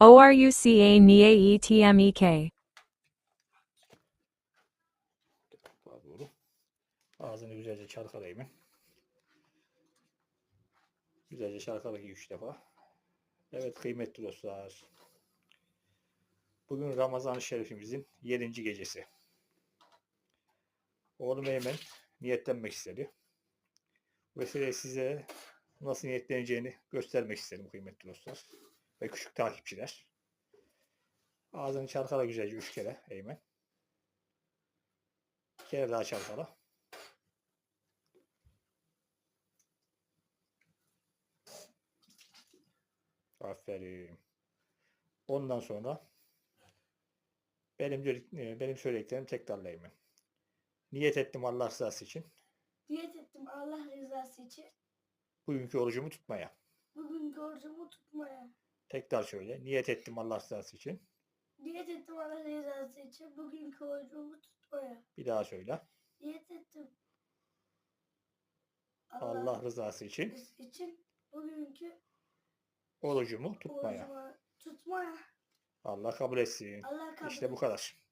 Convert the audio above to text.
O R U C A N E A E T M E K. Daha doğru. Ağzını güzelce çalkalayayım. Güzelce çalkalayayım üç defa. Evet kıymetli dostlar. Bugün Ramazan-ı Şerifimizin 7. gecesi. Oğlum Eymen niyetlenmek istedi. Bu vesileyle size nasıl niyetleneceğini göstermek istedim kıymetli dostlar. Ve küçük takipçiler. Ağzını çalkala güzelce üç kere Eymen. Bir kere daha çalkala. Aferin. Ondan sonra benim e, benim söylediklerimi tekrarlayayım. Niyet ettim Allah rızası için. Diyet ettim Allah rızası için. Bugünkü orucumu tutmaya. Bugün orucumu tutmaya. Tekrar söyle. Niyet ettim Allah rızası için. Diyet ettim Allah rızası için. Bugünkü orucumu tutmaya. Bir daha söyle. Diyet ettim. Allah rızası için için. Bugünkü orucumu tutmaya. orucumu tutmaya. Allah kabul etsin. Allah kabul İşte bu kadar.